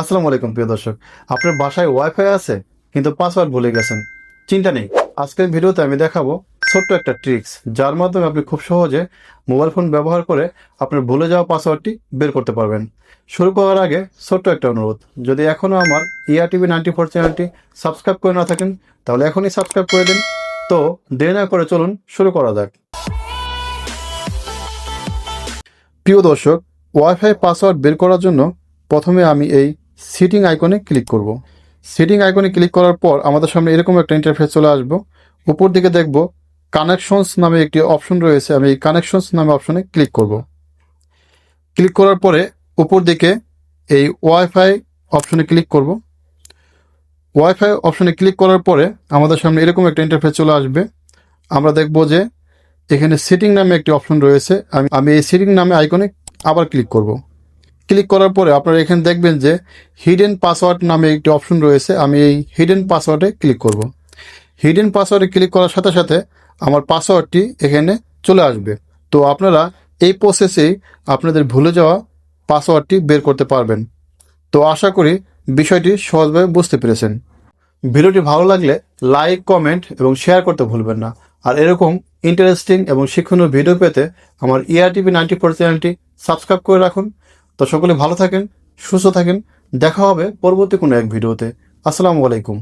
আসসালামু আলাইকুম, প্রিয় দর্শক। আপনার বাসায় ওয়াইফাই আছে, কিন্তু পাসওয়ার্ড ভুলে গেছেন। চিন্তা নেই, আজকের ভিডিওতে আমি দেখাবো ছোট্ট একটা ট্রিক্স যার মাধ্যমে আপনি খুব সহজে মোবাইল ফোন ব্যবহার করে আপনার ভুলে যাওয়া পাসওয়ার্ডটি বের করতে পারবেন। শুরু করার আগে ছোট্ট একটা অনুরোধ, যদি এখনও আমার টিভি নাইনটি ফোর চ্যানেলটি সাবস্ক্রাইব করে না থাকেন, তাহলে এখনই সাবস্ক্রাইব করে দিন। তো দেরি না করে চলুন শুরু করা যাক। প্রিয় দর্শক ওয়াইফাই পাসওয়ার্ড বের করার জন্য প্রথমে আমি এই সিটিং আইকনে ক্লিক করব। সিটিং আইকনে ক্লিক করার পর আমাদের সামনে এরকম একটা ইন্টারফেস চলে আসব। উপর দিকে দেখব কানেকশনস নামে একটি অপশন রয়েছে। আমি এই কানেকশনস নামে অপশনে ক্লিক করব। ক্লিক করার পরে উপর দিকে এই ওয়াইফাই অপশনে ক্লিক করব। ওয়াইফাই অপশনে ক্লিক করার পরে আমাদের সামনে এরকম একটা ইন্টারফেস চলে আসবে। আমরা দেখব যে এখানে সিটিং নামে একটি অপশন রয়েছে। আমি আমি এই সিটিং নামে আইকনে আবার ক্লিক করব। ক্লিক করার পরে আপনারা এখানে দেখবেন যে হিডেন পাসওয়ার্ড নামে একটি অপশন রয়েছে। আমি এই হিডেন পাসওয়ার্ডে ক্লিক করব। হিডেন পাসওয়ার্ডে ক্লিক করার সাথে সাথে আমার পাসওয়ার্ডটি এখানে চলে আসবে। তো আপনারা এই প্রসেসেই আপনাদের ভুলে যাওয়া পাসওয়ার্ডটি বের করতে পারবেন। তো আশা করি বিষয়টি সহজভাবে বুঝতে পেরেছেন। ভিডিওটি ভালো লাগলে লাইক কমেন্ট এবং শেয়ার করতে ভুলবেন না। আর এরকম ইন্টারেস্টিং এবং শিক্ষণীয় ভিডিও পেতে আমার E ER TV ninety four চ্যানেলটি সাবস্ক্রাইব করে রাখুন। তো সকলে ভালো থাকেন সুস্থ থাকেন দেখা হবে পরবর্তী কোনো এক ভিডিওতে। আসসালামু আলাইকুম।